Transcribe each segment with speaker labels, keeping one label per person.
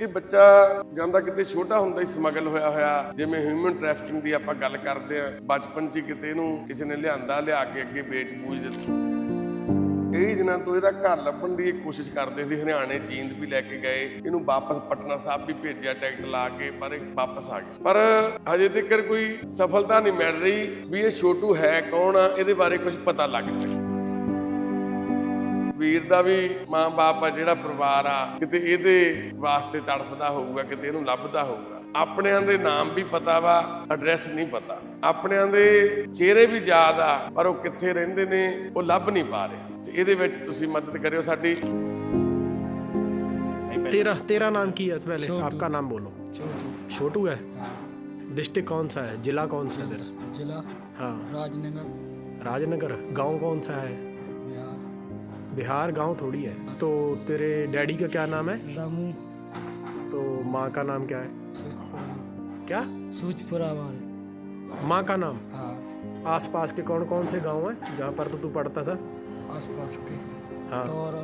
Speaker 1: ਇਹ ਬੱਚਾ ਜਾਂਦਾ ਕਿਤੇ ਛੋਟਾ ਹੁੰਦਾ ਹੀ ਸਮਗਲ ਹੋਇਆ ਹੋਇਆ, ਜਿਵੇਂ ਹਿਊਮਨ ਟ੍ਰੈਫਿਕਿੰਗ ਦੀ ਆਪਾਂ ਗੱਲ ਕਰਦੇ ਆ ਬਚਪਨ 'ਚ ਕਿਤੇ ਇਹਨੂੰ ਕਿਸੇ ਨੇ ਲਿਆਂਦਾ, ਲਿਆ ਕੇ ਅੱਗੇ ਵੇਚ ਬੂਝ ਦਿੱਤਾ। ਕਈ ਦਿਨਾਂ ਤੋਂ ਇਹਦਾ ਘਰ ਲੱਭਣ ਦੀ ਕੋਸ਼ਿਸ਼ ਕਰਦੇ ਸੀ। ਹਰਿਆਣੇ ਜੀਂਦ ਵੀ ਲੈ ਕੇ ਗਏ। ਇਹਨੂੰ ਵਾਪਸ ਪਟਨਾ ਸਾਹਿਬ ਵੀ ਭੇਜਿਆ ਟਿਕਟ ਲਾ ਕੇ, ਪਰ ਇਹ ਵਾਪਸ ਆ ਗਿਆ। ਪਰ ਹਜੇ ਤੱਕ ਕੋਈ ਸਫਲਤਾ ਨਹੀਂ ਮਿਲ ਰਹੀ ਵੀ ਇਹ ਛੋਟੂ ਹੈ ਕੌਣ ਆ, ਇਹਦੇ ਬਾਰੇ ਕੁਝ ਪਤਾ ਲੱਗ ਸਕੇ। ਵੀਰ ਦਾ ਵੀ ਮਾਂ-ਬਾਪ ਆ ਜਿਹੜਾ ਪਰਿਵਾਰ ਆ ਕਿਤੇ ਇਹਦੇ ਵਾਸਤੇ ਤੜਫਦਾ ਹੋਊਗਾ ਕਿਤੇ ਇਹਨੂੰ ਲੱਭਦਾ ਹੋਊਗਾ ਆਪਣਿਆਂ ਦੇ ਨਾਮ ਵੀ ਪਤਾ ਵਾ ਐਡਰੈਸ ਨਹੀਂ ਪਤਾ ਆਪਣਿਆਂ ਦੇ ਚਿਹਰੇ ਵੀ ਯਾਦ ਆ ਪਰ ਉਹ ਕਿੱਥੇ ਰਹਿੰਦੇ ਨੇ ਉਹ ਲੱਭ ਨਹੀਂ ਪਾ ਰਹੇ ਤੇ ਇਹਦੇ ਵਿੱਚ ਤੁਸੀਂ ਮਦਦ ਕਰਿਓ ਸਾਡੀ
Speaker 2: तेरा तेरा नाम की है पहले आपका नाम बोलो
Speaker 3: छोटू
Speaker 2: छोटू है
Speaker 3: हाँ
Speaker 2: डिस्ट्रिक्ट कौन सा है जिला कौन सा है तेरा
Speaker 3: जिला
Speaker 2: हाँ
Speaker 3: राजनगर
Speaker 2: राजनगर गांव कौन सा है
Speaker 3: बिहार
Speaker 2: बिहार गांव थोड़ी है तो तेरे डैडी का क्या नाम है
Speaker 3: रामू
Speaker 2: तो माँ का नाम क्या है
Speaker 3: सूचपुरा
Speaker 2: क्या
Speaker 3: सूचपुरा वाले
Speaker 2: माँ का नाम
Speaker 3: हाँ
Speaker 2: आसपास के कौन कौन से गांव हैं जहाँ पर तो तू पढ़ता था
Speaker 3: आसपास के
Speaker 2: हाँ
Speaker 3: और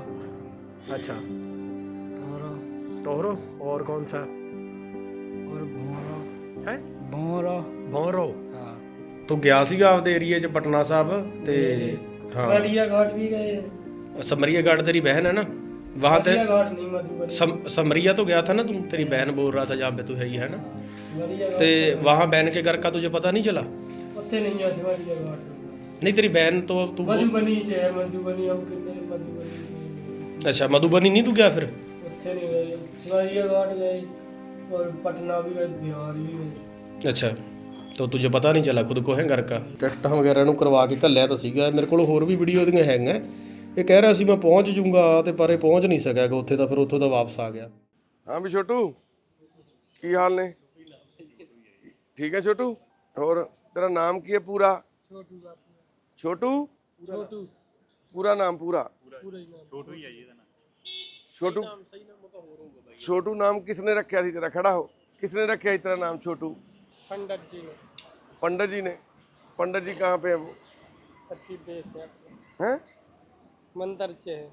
Speaker 2: अच्छा
Speaker 3: और
Speaker 2: टोहरो और कौन सा
Speaker 3: और भोरा
Speaker 2: है
Speaker 3: भोरा
Speaker 2: भौरो
Speaker 3: हाँ
Speaker 2: ਤੂੰ ਗਿਆ ਸੀਗਾ ਆਪਦੇ ਏਰੀਏ 'ਚ ਪਟਨਾ ਸਾਹਿਬ ਤੇ ਹਾਂ
Speaker 3: सरिया घाट भी गए
Speaker 2: ਸਮਰੀਆ घाट ਤੇਰੀ बहन ਹੈ ਨਾ? ਵਾਹ
Speaker 3: ਤੇ ਸਮਰੀਆ नहीं मधुबनी
Speaker 2: सम, समरिया तो गया था ना तुम तेरी बहन बोल ਤੂੰ था जहाँ पे तू है ही है ना ते वहाँ बहन के घर का
Speaker 3: ਉੱਥੇ ਨਹੀਂ ਆ ਸਿਵਾਰੀਆ
Speaker 2: ਨਹੀਂ ਤੇਰੀ ਬਹਿਨ ਤੋਂ ਤੂੰ
Speaker 3: ਮਧੂਬਨੀ ਚ ਹੈ ਮਧੂਬਨੀ ਹਮ ਕਿੰਨੇ ਮਧੂਬਨੀ
Speaker 2: ਅੱਛਾ ਮਧੂਬਨੀ ਨਹੀਂ ਤੂੰ ਗਿਆ ਫਿਰ?
Speaker 3: ਉੱਥੇ ਨਹੀਂ ਗਏ ਸਿਵਾਰੀਆ ਘਾਟ ਗਏ और पटना भी गए बिहार भी गए
Speaker 2: अच्छा ਤੋ ਤੁਝੇ ਪਤਾ ਨਹੀਂ ਚਲਾ ਖੁਦ ਕੋ ਹੈ ਘਰ ਕਾ? ਟਿਕਟਾਂ ਵਗੈਰਾ ਨੂੰ ਕਰਵਾ ਕੇ ਘੱਲਿਆ ਤਾਂ ਸੀਗਾ। ਮੇਰੇ ਕੋਲ ਹੋਰ ਵੀ ਵੀਡੀਓ ਦੀਆਂ ਹੈਗੀਆਂ। ਇਹ ਕਹਿ ਰਿਹਾ ਸੀ ਮੈਂ ਪਹੁੰਚ ਜੂੰਗਾ ਤੇ ਪਰ ਇਹ ਪਹੁੰਚ ਨਹੀਂ ਸਕਿਆਗਾ ਉੱਥੇ ਤਾਂ ਫਿਰ ਉੱਥੋਂ ਦਾ ਵਾਪਸ ਆ ਗਿਆ
Speaker 1: ਹਾਂ ਵੀ ਛੋਟੂ ਕੀ ਹਾਲ ਨੇ ਠੀਕ ਹੈ ਛੋਟੂ ਹੋਰ ਤੇਰਾ ਨਾਮ ਕੀ ਹੈ ਪੂਰਾ
Speaker 3: ਛੋਟੂ ਦਾ
Speaker 1: ਛੋਟੂ
Speaker 3: ਛੋਟੂ
Speaker 1: ਪੂਰਾ ਨਾਮ ਪੂਰਾ
Speaker 3: ਪੂਰਾ ਹੀ ਨਾਮ
Speaker 1: ਛੋਟੂ ਛੋਟੂ ਨਾਮ ਕਿਸਨੇ ਰੱਖਿਆ ਸੀ ਤੇਰਾ ਖੜਾ ਹੋ किसने रखा है तेरा नाम छोटू
Speaker 3: पंडित जी ने
Speaker 1: पंडित जी ने पंडित जी कहाँ पे है वो
Speaker 3: पति देश है
Speaker 1: हैं
Speaker 3: मंदिर च है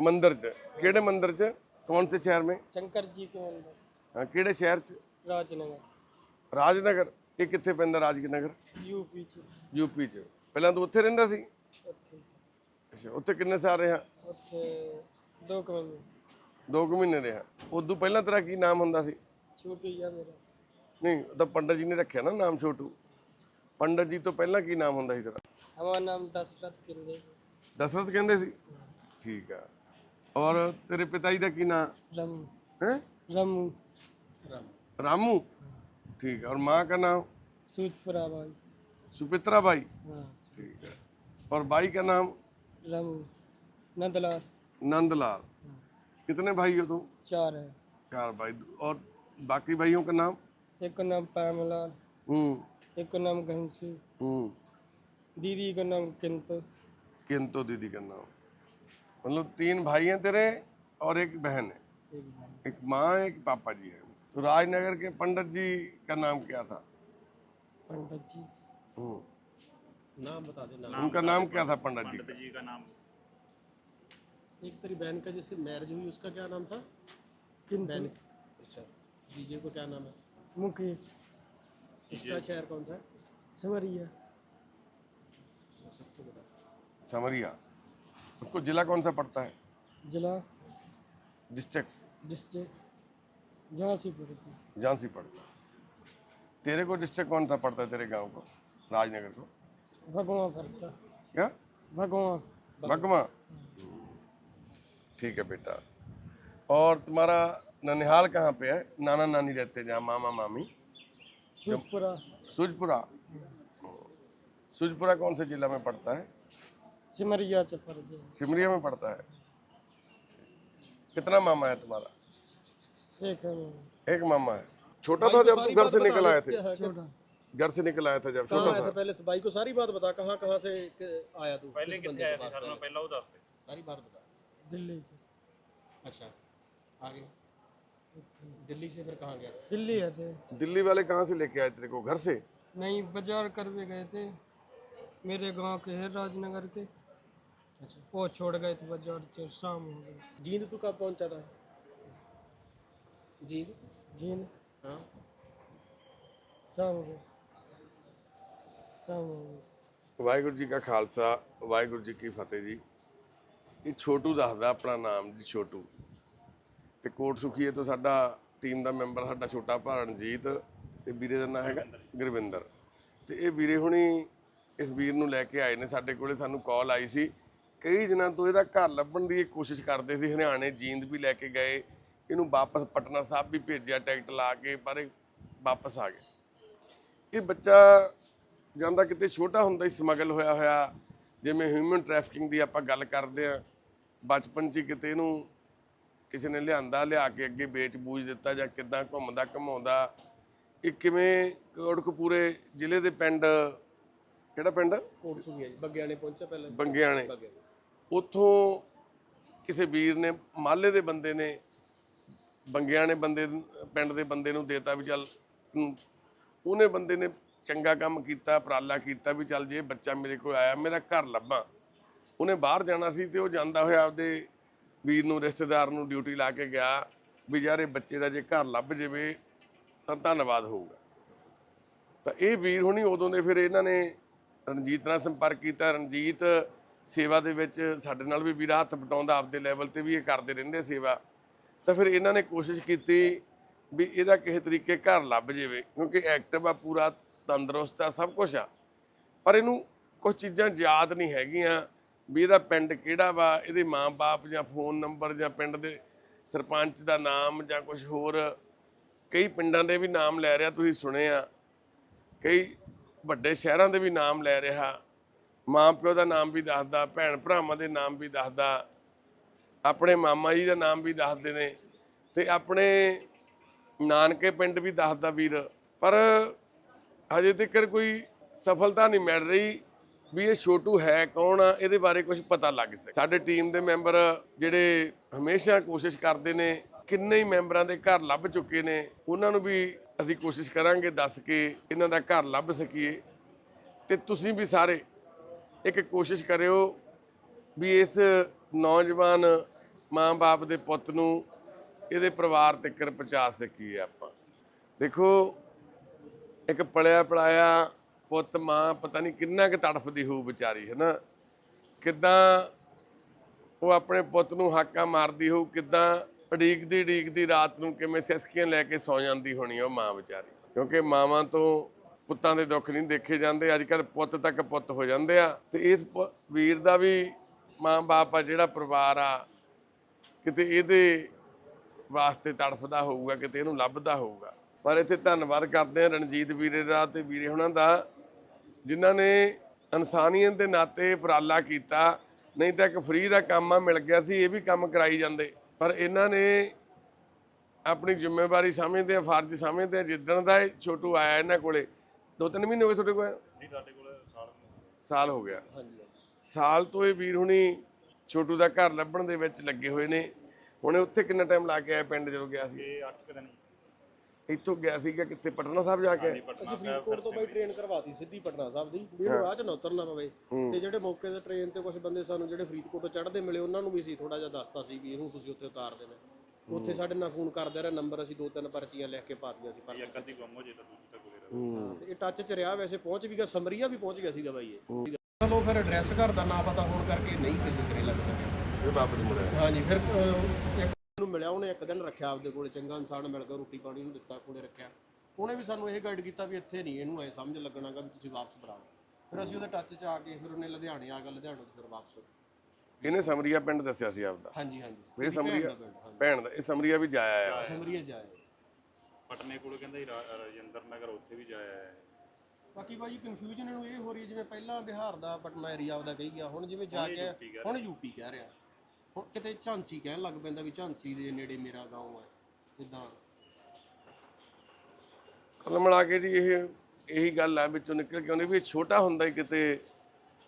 Speaker 1: मंदिर च केड़े मंदिर च कौन से शहर में
Speaker 3: शंकर जी के मंदिर
Speaker 1: ਹਾਂ ਕਿਹੜੇ ਸ਼ਹਿਰ ਚ
Speaker 3: राजनगर
Speaker 1: ਰਾਜਨਗਰ ਇਹ ਕਿੱਥੇ ਪੈਂਦਾ ਰਾਜਨਗਰ
Speaker 3: यूपी च
Speaker 1: ਯੂਪੀ ਚ ਪਹਿਲਾਂ ਤੂੰ ਉੱਥੇ ਰਹਿੰਦਾ ਸੀ
Speaker 3: ਉੱਥੇ
Speaker 1: ਅੱਛਾ ਉੱਥੇ ਕਿੰਨੇ ਸਾਲ ਰਿਹਾ
Speaker 3: ਉੱਥੇ ਦੋ ਕੁ ਮਹੀਨੇ
Speaker 1: ਦੋ ਕੁ ਮਹੀਨੇ ਰਿਹਾ ਉਦੋਂ ਪਹਿਲਾਂ ਤੇਰਾ ਕੀ ਨਾਮ ਹੁੰਦਾ ਸੀ
Speaker 3: ਛੋਟੂ ਹੀ ਆ ਮੇਰਾ
Speaker 1: ਨਹੀਂ ਉਹ ਤਾਂ ਪੰਡਤ ਜੀ ਨੇ ਰੱਖਿਆ ਨਾ ਨਾਮ ਛੋਟੂ ਪੰਡਤ ਜੀ ਤੋਂ ਪਹਿਲਾਂ ਕੀ ਨਾਮ ਹੁੰਦਾ ਸੀ ਤੇਰਾ
Speaker 3: ਹਮਾਰਾ ਨਾਮ ਦਸ਼ਰਥ ਕਿੰਦੇ
Speaker 1: ਦਸ਼ਰਥ ਕਹਿੰਦੇ ਸੀ ਠੀਕ ਆ ਔਰ ਤੇਰੇ ਪਿਤਾ ਜੀ ਦਾ ਕੀ ਨਾਮ
Speaker 3: रमू
Speaker 1: ਹੈ
Speaker 3: रमू
Speaker 1: रामू ठीक है और माँ का नाम
Speaker 3: सूचपुरा भाई
Speaker 1: सुपित्रा बाई
Speaker 3: हाँ
Speaker 1: ठीक है और भाई का नाम
Speaker 3: रमू नंदलाल
Speaker 1: नंदलाल कितने भाई हो तुम
Speaker 3: चार है
Speaker 1: चार भाई और बाकी भाइयों का नाम
Speaker 3: एक का नाम पैमलाल
Speaker 1: हम्म
Speaker 3: एक का नाम घंसू
Speaker 1: हम्म
Speaker 3: दीदी का नाम किंतु
Speaker 1: किंतु दीदी का नाम। मतलब तीन भाई हैं तेरे और एक बहन है।
Speaker 3: एक
Speaker 1: माँ एक पापा जी है। तो राजनगर के पंडित जी का नाम क्या था?
Speaker 3: पंडित जी।
Speaker 1: हम्म,
Speaker 2: नाम बता देना।
Speaker 1: उनका नाम क्या था पंडित जी का? नाम।
Speaker 2: एक तेरी बहन का जैसे मैरिज हुई उसका क्या नाम था?
Speaker 3: किंतु।
Speaker 2: अच्छा जीजे को क्या नाम है?
Speaker 3: मुकेश।
Speaker 2: उसका शहर कौन सा है?
Speaker 3: समरिया।
Speaker 2: सबको बता।
Speaker 1: समरिया उसको जिला कौन सा पड़ता है?
Speaker 3: जिला
Speaker 1: डिस्ट्रिक्ट
Speaker 3: डिस्ट्रिक्ट झांसीपुर की
Speaker 1: झांसी पड़ता है तेरे को डिस्ट्रिक्ट कौन सा पड़ता है तेरे गाँव को? राजनगर को?
Speaker 3: भगवा भरता
Speaker 1: क्या?
Speaker 3: भगवान
Speaker 1: भगवा? ठीक है बेटा। और तुम्हारा ननिहाल कहाँ पे है? नाना नानी रहते हैं जहाँ मामा मामी।
Speaker 3: सूचपुरा
Speaker 1: सुजपुरा? सुजपुरा कौन से जिला में पड़ता है?
Speaker 3: सिमरिया से पड़
Speaker 1: सिमरिया में पड़ता है। कितना मामा है तुम्हारा?
Speaker 3: एक है
Speaker 1: एक मामा है। छोटा था जब घर से निकल आए थे। घर से निकल आया था जब छोटा था।
Speaker 2: पहले से? भाई को सारी बात बता कहाँ कहाँ से आया तू? पहले कितने आया था में? पहला? उधर सारी बात बता।
Speaker 3: दिल्ली से।
Speaker 2: अच्छा आगे। दिल्ली से फिर कहाँ गया?
Speaker 3: दिल्ली है थे।
Speaker 1: दिल्ली वाले कहाँ से लेके आए तेरे को? घर से?
Speaker 3: नहीं बाज़ार कर भी गए थे। मेरे गाँव के है राजनगर के।
Speaker 2: अच्छा
Speaker 3: वो छोड़ गए थे बाजार से शाम हो गई
Speaker 2: जींद तू कब पहुंचा था ਜੀ
Speaker 3: ਜੀਨ
Speaker 2: ਹਾਂ
Speaker 3: ਸਾਮ ਹੋ ਗਿਆ ਸਾਮ ਹੋ ਗਿਆ
Speaker 1: ਵਾਹਿਗੁਰੂ ਜੀ ਕਾ ਖਾਲਸਾ ਵਾਹਿਗੁਰੂ ਜੀ ਕੀ ਫਤਿਹ ਜੀ ਇਹ ਛੋਟੂ ਦੱਸਦਾ ਆਪਣਾ ਨਾਮ ਜੀ ਛੋਟੂ ਤੇ ਕੋਟ ਸੁਖੀਏ ਤੋਂ ਸਾਡਾ ਟੀਮ ਦਾ ਮੈਂਬਰ ਸਾਡਾ ਛੋਟਾ ਭਰਾ ਰਣਜੀਤ ਤੇ ਵੀਰੇ ਦਾ ਨਾਮ ਹੈਗਾ ਗੁਰਵਿੰਦਰ ਤੇ ਇਹ ਵੀਰੇ ਹੁਣੀ ਇਸ ਵੀਰ ਨੂੰ ਲੈ ਕੇ ਆਏ ਨੇ ਸਾਡੇ ਕੋਲੇ ਸਾਨੂੰ ਕਾਲ ਆਈ ਸੀ ਕਈ ਦਿਨਾਂ ਤੋਂ ਇਹਦਾ ਘਰ ਲੱਭਣ ਦੀ ਕੋਸ਼ਿਸ਼ ਕਰਦੇ ਸੀ ਹਰਿਆਣੇ ਜੀਂਦ ਵੀ ਲੈ ਕੇ ਗਏ ਇਹਨੂੰ ਵਾਪਸ ਪਟਨਾ ਸਾਹਿਬ ਵੀ ਭੇਜਿਆ ਟਿਕਟ ਲਾ ਕੇ ਪਰ ਵਾਪਸ ਆ ਗਏ। ਇਹ ਬੱਚਾ ਜਾਂਦਾ ਕਿਤੇ ਛੋਟਾ ਹੁੰਦਾ ਹੀ ਸਮਗਲ ਹੋਇਆ ਹੋਇਆ ਜਿਵੇਂ ਹਿਊਮਨ ਟ੍ਰੈਫਿਕਿੰਗ ਦੀ ਆਪਾਂ ਗੱਲ ਕਰਦੇ ਆ ਬਚਪਨ 'ਚ ਕਿਤੇ ਇਹਨੂੰ ਕਿਸੇ ਨੇ ਲਿਆਂਦਾ ਲਿਆ ਕੇ ਅੱਗੇ ਵੇਚ ਬੂਝ ਦਿੱਤਾ ਜਾਂ ਕਿੱਦਾਂ ਘੁੰਮਦਾ ਘਮਾਉਂਦਾ। ਇਹ ਕਿਵੇਂ ਕੋਟਕਪੂਰੇ ਜ਼ਿਲ੍ਹੇ ਦੇ ਪਿੰਡ ਕਿਹੜਾ ਪਿੰਡ?
Speaker 2: ਕੋਟ ਸੁਗਿਆ ਜੀ ਬੱਗਿਆਣੇ ਪਹੁੰਚਿਆ ਪਹਿਲਾਂ।
Speaker 1: ਬੱਗਿਆਣੇ। ਉੱਥੋਂ ਕਿਸੇ ਵੀਰ ਨੇ, ਮਾਲੇ ਦੇ ਬੰਦੇ ਨੇ, ਬੰਗਿਆਂ ਨੇ ਬੰਦੇ, ਪਿੰਡ ਦੇ ਬੰਦੇ ਨੂੰ ਦੇਤਾ ਵੀ ਚੱਲ ਉਹਨੇ ਬੰਦੇ ਨੇ ਚੰਗਾ ਕੰਮ ਕੀਤਾ, ਉਪਰਾਲਾ ਕੀਤਾ ਵੀ ਚੱਲ ਜੇ ਬੱਚਾ ਮੇਰੇ ਕੋਲ ਆਇਆ, ਮੇਰਾ ਘਰ ਲੱਭਾਂ। ਉਹਨੇ ਬਾਹਰ ਜਾਣਾ ਸੀ ਤੇ ਉਹ ਜਾਂਦਾ ਹੋਇਆ ਆਪਦੇ ਵੀਰ ਨੂੰ, ਰਿਸ਼ਤੇਦਾਰ ਨੂੰ ਡਿਊਟੀ ਲਾ ਕੇ ਗਿਆ ਵੀ ਯਾਰ ਇਹ ਬੱਚੇ ਦਾ ਜੇ ਘਰ ਲੱਭ ਜਾਵੇ ਤਾਂ ਧੰਨਵਾਦ ਹੋਊਗਾ। ਤਾਂ ਇਹ ਵੀਰ ਹੁਣੀ ਉਦੋਂ ਦੇ ਫਿਰ ਇਹਨਾਂ ਨੇ ਰਣਜੀਤ ਨਾਲ ਸੰਪਰਕ ਕੀਤਾ। ਰਣਜੀਤ ਸੇਵਾ ਦੇ ਵਿੱਚ ਸਾਡੇ ਨਾਲ ਵੀ ਵੀਰਾ ਹੱਥ ਪਟਾਉਂਦਾ ਆਪਦੇ ਲੈਵਲ ਤੇ ਵੀ ਇਹ ਕਰਦੇ ਰਹਿੰਦੇ ਸੇਵਾ। ਤਾਂ ਫਿਰ ਇਹਨਾਂ ਨੇ ਕੋਸ਼ਿਸ਼ ਕੀਤੀ ਵੀ ਇਹਦਾ ਕਿਸੇ ਤਰੀਕੇ ਘਰ ਲੱਭ ਜਾਵੇ, ਕਿਉਂਕਿ ਐਕਟਿਵ ਆ, ਪੂਰਾ ਤੰਦਰੁਸਤ ਆ, ਸਭ ਕੁਝ ਆ। ਪਰ ਇਹਨੂੰ ਕੁਝ ਚੀਜ਼ਾਂ ਯਾਦ ਨਹੀਂ ਹੈਗੀਆਂ ਵੀ ਇਹਦਾ ਪਿੰਡ ਕਿਹੜਾ ਵਾ, ਇਹਦੇ ਮਾਂ-ਬਾਪ ਜਾਂ ਫੋਨ ਨੰਬਰ ਜਾਂ ਪਿੰਡ ਦੇ ਸਰਪੰਚ ਦਾ ਨਾਮ ਜਾਂ ਕੁਝ ਹੋਰ। ਕਈ ਪਿੰਡਾਂ ਦੇ ਵੀ ਨਾਮ ਲੈ ਰਿਹਾ, ਤੁਸੀਂ ਸੁਣਿਆ। ਕਈ ਵੱਡੇ ਸ਼ਹਿਰਾਂ ਦੇ ਵੀ ਨਾਮ ਲੈ ਰਿਹਾ। ਮਾਂ ਪਿਓ ਦਾ ਨਾਮ ਵੀ ਦੱਸਦਾ ਭੈਣ ਭਰਾਵਾਂ ਦੇ ਨਾਮ ਵੀ ਦੱਸਦਾ, ਆਪਣੇ ਮਾਮਾ ਜੀ ਦਾ ਨਾਮ ਵੀ ਦੱਸਦੇ ਨੇ ਤੇ ਆਪਣੇ ਨਾਨਕੇ ਪਿੰਡ ਵੀ ਦੱਸਦਾ ਵੀਰ, ਪਰ ਹਜੇ ਤੱਕ ਕੋਈ ਸਫਲਤਾ ਨਹੀਂ ਮਿਲ ਰਹੀ ਵੀ ਇਹ ਛੋਟੂ ਹੈ ਕੌਣ ਆ, ਇਹਦੇ ਬਾਰੇ ਕੁਝ ਪਤਾ ਲੱਗ ਸਕੇ। ਸਾਡੇ ਟੀਮ ਦੇ ਮੈਂਬਰ ਜਿਹੜੇ ਹਮੇਸ਼ਾ ਕੋਸ਼ਿਸ਼ ਕਰਦੇ ਨੇ, ਕਿੰਨੇ ਹੀ ਮੈਂਬਰਾਂ ਦੇ ਘਰ ਲੱਭ ਚੁੱਕੇ ਨੇ, ਉਹਨਾਂ ਨੂੰ ਵੀ ਅਸੀਂ ਕੋਸ਼ਿਸ਼ ਕਰਾਂਗੇ ਦੱਸ ਕੇ ਇਹਨਾਂ ਦਾ ਘਰ ਲੱਭ ਸਕੀਏ। ਤੇ ਤੁਸੀਂ ਵੀ ਸਾਰੇ ਇੱਕ ਕੋਸ਼ਿਸ਼ ਕਰਿਓ ਵੀ ਇਸ ਨੌਜਵਾਨ ਮਾਂ-ਬਾਪ ਦੇ ਪੁੱਤ ਨੂੰ ਇਹਦੇ ਪਰਿਵਾਰ ਤੱਕ ਪਹੁੰਚਾ ਸਕੀਏ ਆਪਾਂ। ਦੇਖੋ, ਇੱਕ ਪਲਿਆ ਪਲਾਇਆ ਪੁੱਤ, ਮਾਂ ਪਤਾ ਨਹੀਂ ਕਿੰਨਾ ਕੁ ਤੜਫਦੀ ਹੋਊ ਵਿਚਾਰੀ ਹੈ ਨਾ ਕਿੱਦਾਂ ਉਹ ਆਪਣੇ ਪੁੱਤ ਨੂੰ ਹਾਕਾ ਮਾਰਦੀ ਹੋਊ, ਕਿੱਦਾਂ ਉਡੀਕਦੀ ਉਡੀਕਦੀ ਰਾਤ ਨੂੰ ਕਿਵੇਂ ਸਿਸਕੀਆਂ ਲੈ ਕੇ ਸੌ ਜਾਂਦੀ ਹੋਣੀ ਉਹ ਮਾਂ ਵਿਚਾਰੀ। ਕਿਉਂਕਿ ਮਾਵਾਂ ਤੋਂ ਪੁੱਤਾਂ ਦੇ ਦੁੱਖ ਨਹੀਂ ਦੇਖੇ ਜਾਂਦੇ ਅੱਜ ਕੱਲ ਪੁੱਤ ਤੱਕ ਪੁੱਤ ਹੋ ਜਾਂਦੇ ਆ। ਤੇ ਇਸ ਪ- ਵੀਰ ਦਾ ਵੀ ਮਾਂ-ਬਾਪ ਆ, ਜਿਹੜਾ ਪਰਿਵਾਰ ਆ, ਕਿਤੇ ਇਹਦੇ ਵਾਸਤੇ ਤੜਫਦਾ ਹੋਊਗਾ, ਕਿਤੇ ਇਹਨੂੰ ਲੱਭਦਾ ਹੋਊਗਾ। ਪਰ ਇੱਥੇ ਧੰਨਵਾਦ ਕਰਦੇ ਆ ਰਣਜੀਤ ਵੀਰੇ ਦਾ ਤੇ ਵੀਰੇ ਹੁਣਾਂ ਦਾ, ਜਿਨ੍ਹਾਂ ਨੇ ਇਨਸਾਨੀਅਤ ਦੇ ਨਾਤੇ ਉਪਰਾਲਾ ਕੀਤਾ। ਨਹੀਂ ਤਾਂ ਇੱਕ ਫ੍ਰੀ ਦਾ ਕੰਮ ਆ, ਮਿਲ ਗਿਆ ਸੀ, ਇਹ ਵੀ ਕੰਮ ਕਰਾਈ ਜਾਂਦੇ। ਪਰ ਇਹਨਾਂ ਨੇ ਆਪਣੀ ਜ਼ਿੰਮੇਵਾਰੀ ਸਮਝਦੇ ਆ, ਫਰਜ਼ ਸਮਝਦੇ ਆ, ਜਿੱਦਣ ਦਾ ਛੋਟੂ ਆਇਆ ਇਹਨਾਂ ਕੋਲੇ ਦੋ ਤਿੰਨ ਮਹੀਨੇ ਹੋ ਗਏ ਤੁਹਾਡੇ ਕੋਲ? ਨਹੀਂ ਸਾਡੇ ਕੋਲੇ ਸਾਲ ਸਾਲ ਹੋ ਗਿਆ।
Speaker 2: ਹਾਂਜੀ।
Speaker 1: ਸਾਲ ਤੋਂ ਇਹ ਵੀਰ ਹੁਣੀ ਛੋਟੂ ਦਾ ਘਰ ਲੱਭਣ ਦੇ ਵਿੱਚ ਲੱਗੇ ਹੋਏ ਨੇ। ਹੁਣੇ ਉੱਥੇ ਕਿੰਨਾ ਟਾਈਮ ਲਾ ਕੇ ਆਇਆ ਪਿੰਡ ਜਦੋਂ ਗਿਆ ਸੀ?
Speaker 4: ਇਹ 8 ਦਿਨ
Speaker 1: ਇੱਥੋਂ ਗਿਆ ਸੀਗਾ ਕਿੱਥੇ? ਪਟਨਾ ਸਾਹਿਬ ਜਾ ਕੇ?
Speaker 2: ਅਸੀਂ ਫਰੀਦਕੋਟ ਤੋਂ ਬਾਈ ਟ੍ਰੇਨ ਕਰਵਾਤੀ ਸਿੱਧੀ ਪਟਨਾ ਸਾਹਿਬ ਦੀ। ਵੀ ਰਾਹ 'ਚ ਨਾ ਉਤਰਨਾ ਪਵੇ। ਤੇ ਜਿਹੜੇ ਮੌਕੇ ਤੇ ਟ੍ਰੇਨ ਤੇ ਕੁਝ ਬੰਦੇ ਸਾਨੂੰ ਜਿਹੜੇ ਫਰੀਦਕੋਟ ਤੋਂ ਚੜ੍ਹਦੇ ਮਿਲੇ ਉਹਨਾਂ ਨੂੰ ਵੀ ਅਸੀਂ ਥੋੜਾ ਜਿਹਾ ਦੱਸਤਾ ਸੀ ਵੀ ਇਹਨੂੰ ਤੁਸੀਂ ਉੱਥੇ ਉਤਾਰ ਦੇਣਾ। ਉੱਥੇ ਸਾਡੇ ਨਾਲ ਫੋਨ ਕਰਦੇ ਰਹੇ ਨੰਬਰ ਅਸੀਂ ਦੋ ਤਿੰਨ ਪਰਚੀਆਂ ਲਿਖ ਕੇ ਪਾਤੀਆਂ ਸੀ ਪਰ
Speaker 4: ਇੱਕ ਅੱਧੀ ਗੁੰਮ ਹੋ ਜੇ ਤਾਂ ਦੂਜੀ ਤੱਕ ਉਰੇ ਰਹੇ
Speaker 2: ਤੇ ਇਹ ਟੱਚ 'ਚ ਰਿਹਾ ਵੈਸੇ ਪਹੁੰਚ ਵੀ ਗਿਆ ਸਮਰੀਆ ਵੀ ਪਹੁੰਚ ਗਿਆ ਸੀਗਾ ਬਾਈ ਇਹ। ਚਲੋ ਫਿਰ ਐਡਰੈਸ ਘਰ ਦਾ ਨਾ ਪਤਾ ਹੋਣ ਕਰਕੇ ਨਹੀਂ ਕਿਸੇ ਕਰੇ ਲੱਗ ਸਕਿਆ
Speaker 1: ਇਹ ਵਾਪਸ ਮੁੜਿਆ।
Speaker 2: ਹਾਂਜੀ ਫਿਰ ਅਹ, ਇੱਕ ਨੂੰ ਮਿਲਿਆ ਉਹਨੇ ਇੱਕ ਦਿਨ ਰੱਖਿਆ ਆਪਦੇ ਕੋਲੇ ਚੰਗਾ ਇਨਸਾਨ ਮਿਲ ਗਿਆ ਰੋਟੀ ਪਾਣੀ ਨੂੰ ਦਿੱਤਾ ਕੋਲੇ ਰੱਖਿਆ। ਉਹਨੇ ਵੀ ਸਾਨੂੰ ਇਹ ਗਾਈਡ ਕੀਤਾ ਵੀ ਇੱਥੇ ਨਹੀਂ ਇਹਨੂੰ ਐ ਸਮਝ ਲੱਗਣਾਗਾ ਵੀ ਤੁਸੀਂ ਵਾਪਸ ਬੁਲਾਓ। ਫਿਰ ਅਸੀਂ ਉਹਦੇ ਟੱਚ 'ਚ ਆ ਕੇ ਫਿਰ ਉਹਨੇ ਲੁਧਿਆਣੇ ਆ ਗਿਆ ਲੁਧਿਆਣੇ ਤੋਂ ਫਿਰ ਵਾਪਸ।
Speaker 1: ਇਹਨੇ ਸਮਰੀਆ ਪਿੰਡ ਦੱਸਿਆ ਸੀ ਆਪਦਾ
Speaker 2: ਹਾਂਜੀ ਹਾਂਜੀ
Speaker 1: ਇਹ ਸਮਰੀਆ
Speaker 2: ਦਾ ਪਿੰਡ, ਹਾਂਜੀ
Speaker 1: ਭੈਣ ਦਾ ਇਹ ਸਮਰੀਆ ਵੀ ਜਾਇਆ ਆ
Speaker 2: ਸਮਰੀਏ ਜਾਏ
Speaker 4: ਪਟਨੇ ਕੋਲ ਕਹਿੰਦਾ ਸੀ ਰਾ- ਰਾਜਿੰਦਰ ਨਗਰ ਉੱਥੇ ਵੀ ਜਾਇਆ ਹੈ
Speaker 2: ਬਾਕੀ ਬਾਈ ਕਨਫਿਊਜ਼ਨ ਇਹਨੂੰ ਇਹ ਹੋ ਰਹੀ ਹੈ ਜਿਵੇਂ ਪਹਿਲਾਂ ਬਿਹਾਰ ਦਾ ਪਟਨਾ ਏਰੀਆ ਉਹਦਾ ਕਹੀ ਗਿਆ ਹੁਣ ਜਿਵੇਂ ਜਾ ਕੇ ਹੁਣ ਯੂਪੀ ਕਹਿ ਰਿਹਾ ਹੁਣ ਕਿਤੇ ਝਾਂਸੀ ਕਹਿਣ ਲੱਗ ਪੈਂਦਾ ਵੀ ਝਾਂਸੀ ਦੇ ਨੇੜੇ ਮੇਰਾ گاؤں ਹੈ ਇਦਾਂ
Speaker 1: ਕੁੱਲ ਮਿਲਾ ਕੇ ਜੀ ਇਹ ਇਹੀ ਗੱਲ ਆ ਵਿੱਚੋਂ ਨਿਕਲ ਕੇ ਆਉਂਦੀ ਵੀ ਇਹ ਛੋਟਾ ਹੁੰਦਾ ਹੀ ਕਿਤੇ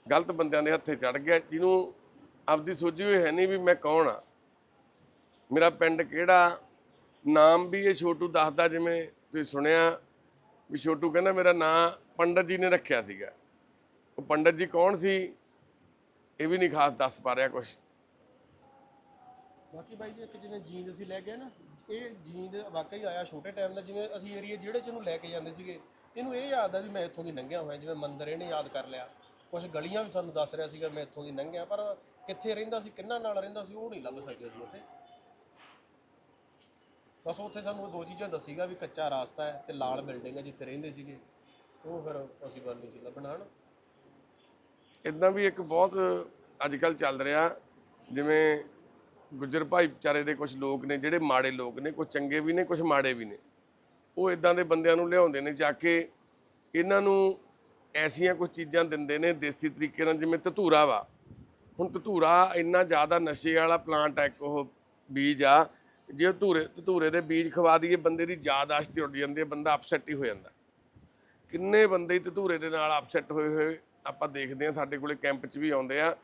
Speaker 1: ਗਲਤ ਬੰਦਿਆਂ ਦੇ ਹੱਥੇ ਚੜ ਗਿਆ ਜਿਹਨੂੰ ਆਪਦੀ ਸੋਚੀ ਹੋਈ ਹੈ ਨਹੀਂ ਵੀ ਮੈਂ ਕੌਣ ਆ। ਮੇਰਾ ਪਿੰਡ ਕਿਹੜਾ? ਨਾਮ ਵੀ ਇਹ ਛੋਟੂ ਦੱਸਦਾ ਜਿਵੇਂ ਤੁਸੀਂ ਸੁਣਿਆ ਵੀ ਛੋਟੂ ਕਹਿੰਦਾ ਮੇਰਾ ਨਾਂ ਪੰਡਤ ਜੀ ਨੇ ਰੱਖਿਆ ਸੀਗਾ। ਉਹ ਪੰਡਤ ਜੀ ਕੌਣ ਸੀ? ਇਹ ਵੀ ਨਹੀਂ ਖਾਸ ਦੱਸ ਪਾ ਰਿਹਾ ਕੁਝ
Speaker 2: ਬਾਕੀ ਬਾਈ ਜੀ, ਇੱਕ ਜਿਵੇਂ ਜੀਂਦ ਅਸੀਂ ਲੈ ਗਏ ਨਾ, ਇਹ ਜੀਂਦ ਵਾਕਈ ਆਇਆ ਛੋਟੇ ਟਾਈਮ ਦਾ, ਜਿਵੇਂ ਅਸੀਂ ਏਰੀਆ ਜਿਹੜੇ ਚ ਇਹਨੂੰ ਲੈ ਕੇ ਜਾਂਦੇ ਸੀਗੇ, ਇਹਨੂੰ ਇਹ ਯਾਦ ਆ ਵੀ ਮੈਂ ਇੱਥੋਂ ਦੀ ਲੰਘਿਆ ਹੋਇਆ, ਜਿਵੇਂ ਮੰਦਰ ਇਹਨੇ ਯਾਦ ਕਰ ਲਿਆ। ਕੁਝ ਗਲੀਆਂ ਵੀ ਸਾਨੂੰ ਦੱਸ ਰਿਹਾ ਸੀਗਾ, ਮੈਂ ਇੱਥੋਂ ਦੀ ਲੰਘਿਆ, ਪਰ ਕਿੱਥੇ ਰਹਿੰਦਾ ਸੀ, ਕਿੰਨਾ ਨਾਲ ਰਹਿੰਦਾ ਸੀ, ਉਹ ਨਹੀਂ ਲੱਭ ਸਕਿਆ ਸੀ ਉੱਥੇ। ਬਸ ਉੱਥੇ ਸਾਨੂੰ ਉਹ ਦੋ ਚੀਜ਼ਾਂ ਦੱਸੀਗਾ ਵੀ ਕੱਚਾ ਰਾਸਤਾ ਹੈ ਤੇ ਲਾਲ ਬਿਲਡਿੰਗ ਹੈ ਜਿੱਥੇ ਰਹਿੰਦੇ ਸੀਗੇ। ਉਹ ਫਿਰ ਅਸੀਂ ਨਹੀਂ ਸੀ ਲੱਭਣਾ ਹਨ
Speaker 1: ਇਦਾਂ ਵੀ ਇੱਕ ਬਹੁਤ ਅੱਜ ਕੱਲ ਚੱਲ ਰਿਹਾ, ਜਿਵੇਂ ਗੁੱਜਰ ਭਾਈਚਾਰੇ ਦੇ ਕੁਝ ਲੋਕ ਨੇ, ਜਿਹੜੇ ਮਾੜੇ ਲੋਕ ਨੇ ਕੁਝ ਚੰਗੇ ਵੀ ਨੇ ਕੁਝ ਮਾੜੇ ਵੀ ਨੇ। ਉਹ ਇਦਾਂ ਦੇ ਬੰਦਿਆਂ ਨੂੰ ਲਿਆਉਂਦੇ ਨੇ, ਜਾ ਕੇ ਇਹਨਾਂ ਨੂੰ ਐਸੀਆਂ ਕੁਝ ਚੀਜ਼ਾਂ ਦਿੰਦੇ ਨੇ ਦੇਸੀ ਤਰੀਕੇ ਨਾਲ, ਜਿਵੇਂ ਧਤੂਰਾ ਵਾ। ਹੁਣ ਧਤੂਰਾ ਇੰਨਾ ਜ਼ਿਆਦਾ ਨਸ਼ੇ ਵਾਲਾ ਪਲਾਂਟ ਹੈ ਇੱਕ ਉਹ ਬੀਜ ਆ, ਜੇ ਧੂਰੇ ਧਤੂਰੇ ਦੇ ਬੀਜ ਖਵਾ ਦਈਏ, ਬੰਦੇ ਦੀ ਯਾਦਾਸ਼ਤ ਉੱਡ ਜਾਂਦੀ ਹੈ, ਬੰਦਾ ਅਪਸੈਟ ਹੀ ਹੋ ਜਾਂਦਾ। ਕਿੰਨੇ ਬੰਦੇ ਧਤੂਰੇ ਦੇ ਨਾਲ ਅਪਸੈਟ ਹੋਏ ਹੋਏ, ਆਪਾਂ ਦੇਖਦੇ ਹਾਂ, ਸਾਡੇ ਕੋਲੇ ਕੈਂਪ 'ਚ ਵੀ ਆਉਂਦੇ ਆ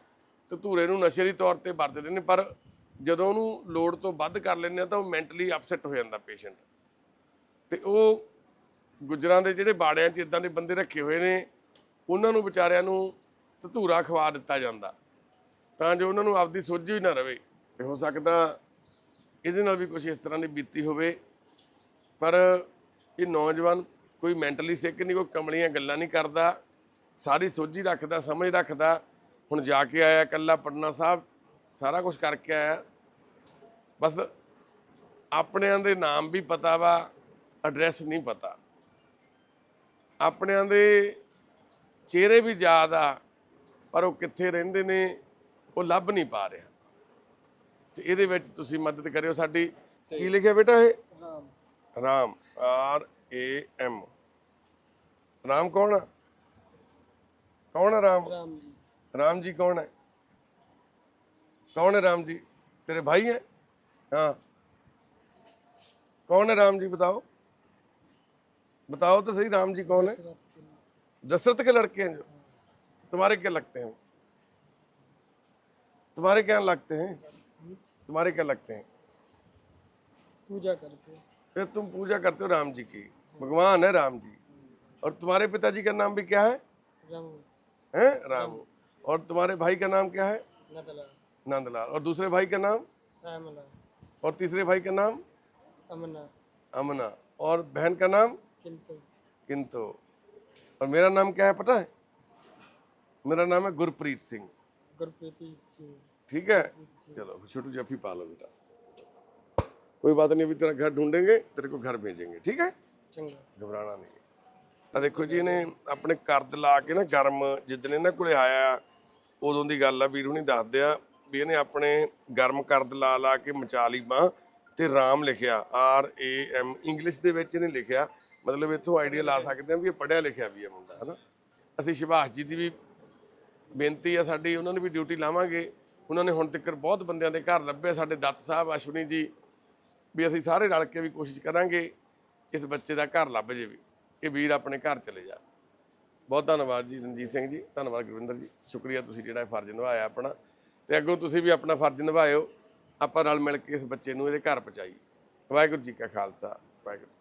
Speaker 1: ਧਤੂਰੇ ਨੂੰ ਨਸ਼ੇ ਦੀ ਤੌਰ ਤੇ ਵਰਤਦੇ ਨੇ, ਪਰ ਜਦੋਂ ਉਹਨੂੰ ਲੋੜ ਤੋਂ ਵੱਧ ਕਰ ਲੈਂਦੇ ਆ, ਤਾਂ ਉਹ ਮੈਂਟਲੀ ਅਪਸੈਟ ਹੋ ਜਾਂਦਾ ਪੇਸ਼ੈਂਟ ਤੇ ਉਹ ਗੁਜਰਾਂ ਦੇ ਜਿਹੜੇ ਬਾੜਿਆਂ 'ਚ ਇਦਾਂ ਦੇ ਬੰਦੇ ਰੱਖੇ ਹੋਏ ਨੇ, ਉਹਨਾਂ ਨੂੰ ਵਿਚਾਰਿਆਂ ਨੂੰ ਧਤੂਰਾ ਖਵਾ ਦਿੱਤਾ ਜਾਂਦਾ। ਤਾਂ ਜੋ ਉਹਨਾਂ ਨੂੰ ਆਪਦੀ ਸੋਝੀ ਵੀ ਨਾ ਰਵੇ। ਤੇ ਹੋ ਸਕਦਾ ਇਹਦੇ ਨਾਲ ਵੀ ਕੁਝ ਇਸ ਤਰ੍ਹਾਂ ਦੀ ਬੀਤੀ ਹੋਵੇ। ਪਰ ਇਹ ਨੌਜਵਾਨ ਕੋਈ ਮੈਂਟਲੀ ਸਿੱਕ ਨਹੀਂ, ਕੋਈ ਕਮਲੀਆਂ ਗੱਲਾਂ ਨਹੀਂ ਕਰਦਾ। ਸਾਰੀ ਸੋਝੀ ਰੱਖਦਾ, ਸਮਝ ਰੱਖਦਾ। ਹੁਣ ਜਾ ਕੇ ਆਇਆ ਕੱਲਾ ਪਟਨਾ ਸਾਹਿਬ, ਸਾਰਾ ਕੁਝ ਕਰਕੇ ਆਇਆ। ਬਸ ਆਪਣਿਆਂ ਦੇ ਨਾਮ ਵੀ ਪਤਾ ਵਾ ਐਡਰੈਸ ਨਹੀਂ ਪਤਾ। ਆਪਣਿਆਂ ਦੇ ਚਿਹਰੇ ਵੀ ਯਾਦ ਆ, ਪਰ ਉਹ ਕਿੱਥੇ ਰਹਿੰਦੇ ਨੇ? ਉਹ ਲੱਭ ਨਹੀਂ ਪਾ ਰਿਹਾ ਤੇ ਇਹਦੇ ਵਿੱਚ ਤੁਸੀਂ ਮਦਦ ਕਰਿਓ ਸਾਡੀ ਕੀ ਲਿਖਿਆ ਬੇਟਾ ਇਹ
Speaker 3: Ram
Speaker 1: Ram R A M Ram ਕੌਣ ਆ ਕੌਣ ਹੈ ਰਾਮ
Speaker 3: ਰਾਮ ਜੀ
Speaker 1: राम जी कौन है कौन है राम जी तेरे भाई हैं हाँ कौन है राम जी बताओ बताओ तो सही राम जी कौन है दशरथ के लड़के हैं जो तुम्हारे क्या लगते हैं तुम्हारे क्या लगते हैं? तुम्हारे क्या लगते हैं?
Speaker 3: पूजा करते हैं।
Speaker 1: फिर तुम पूजा करते हो राम जी की। भगवान है राम जी। और तुम्हारे पिताजी का नाम भी क्या है?
Speaker 3: राम।
Speaker 1: हैं? राम। और तुम्हारे भाई का नाम क्या है? नंदलाल। और दूसरे भाई का नाम? और तीसरे भाई का नाम?
Speaker 3: अमना
Speaker 1: अमना और बहन का नाम?
Speaker 3: किंतु।
Speaker 1: किंतु। और मेरा नाम क्या है पता है? मेरा नाम है गुरप्रीत सिंह।
Speaker 3: गुरप्रीति सिंह
Speaker 1: ठीक है चलो छोटू जफी पालो बेटा कोई बात नहीं अभी तेरा घर ढूंढेंगे तेरे को घर भेजेंगे ठीक है
Speaker 3: चंगा
Speaker 1: ਘਬਰਾਣਾ ਨਹੀਂ ਆ ਦੇਖੋ ਜੀ ਇਹਨੇ ਆਪਣੇ ਕਰਦ ਲਾ ਕੇ ਨਾ ਗਰਮ ਜਿੱਦਣ ਇਹਨਾਂ ਕੋਲੇ ਆਇਆ ਉਦੋਂ ਦੀ ਗੱਲ ਆ ਵੀਰ ਹੁਣੀ ਦੱਸਦੇ ਆ ਵੀ ਇਹਨੇ ਆਪਣੇ ਗਰਮ ਕਰਦ ਲਾ ਲਾ ਕੇ ਮਚਾ ਲਈ ਬਾਂਹ ਤੇ ਰਾਮ ਲਿਖਿਆ ਆਰ ਏ ਐਮ ਇੰਗਲਿਸ਼ ਦੇ ਵਿੱਚ ਇਹਨੇ ਲਿਖਿਆ ਮਤਲਬ ਇੱਥੋਂ ਆਈਡੀਆ ਲਾ ਸਕਦੇ ਆ ਵੀ ਇਹ ਪੜਿਆ ਲਿਖਿਆ ਵੀ ਹੈ ਮੁੰਡਾ ਹਨਾ ਅਸੀਂ ਸੁਭਾਸ਼ ਜੀ ਦੀ ਵੀ ਬੇਨਤੀ ਆ ਸਾਡੀ, ਉਹਨਾਂ ਨੂੰ ਵੀ ਡਿਊਟੀ ਲਾਵਾਂਗੇ। ਉਹਨਾਂ ਨੇ ਹੁਣ ਤੱਕ ਬਹੁਤ ਬੰਦਿਆਂ ਦੇ ਘਰ ਲੱਭੇ ਸਾਡੇ ਦੱਤ ਸਾਹਿਬ, ਅਸ਼ਵਨੀ ਜੀ। ਵੀ ਅਸੀਂ ਸਾਰੇ ਰਲ ਕੇ ਵੀ ਕੋਸ਼ਿਸ਼ ਕਰਾਂਗੇ ਇਸ ਬੱਚੇ ਦਾ ਘਰ ਲੱਭ ਜੇ ਵੀ ਇਹ ਵੀਰ ਆਪਣੇ ਘਰ ਚਲੇ ਜਾ ਬਹੁਤ ਧੰਨਵਾਦ ਜੀ ਰਣਜੀਤ ਸਿੰਘ ਜੀ, ਧੰਨਵਾਦ ਗੁਰਵਿੰਦਰ ਜੀ। ਸ਼ੁਕਰੀਆ ਤੁਸੀਂ ਜਿਹੜਾ ਫਰਜ਼ ਨਿਭਾਇਆ ਆਪਣਾ। ਤੇ ਅੱਗੋਂ ਤੁਸੀਂ ਵੀ ਆਪਣਾ ਫਰਜ਼ ਨਿਭਾਇਓ, ਆਪਾਂ ਰਲ ਮਿਲ ਕੇ ਇਸ ਬੱਚੇ ਨੂੰ ਇਹਦੇ ਘਰ ਪਹੁੰਚਾਈਏ। ਵਾਹਿਗੁਰੂ ਜੀ ਕਾ ਖਾਲਸਾ, ਵਾਹਿਗੁਰੂ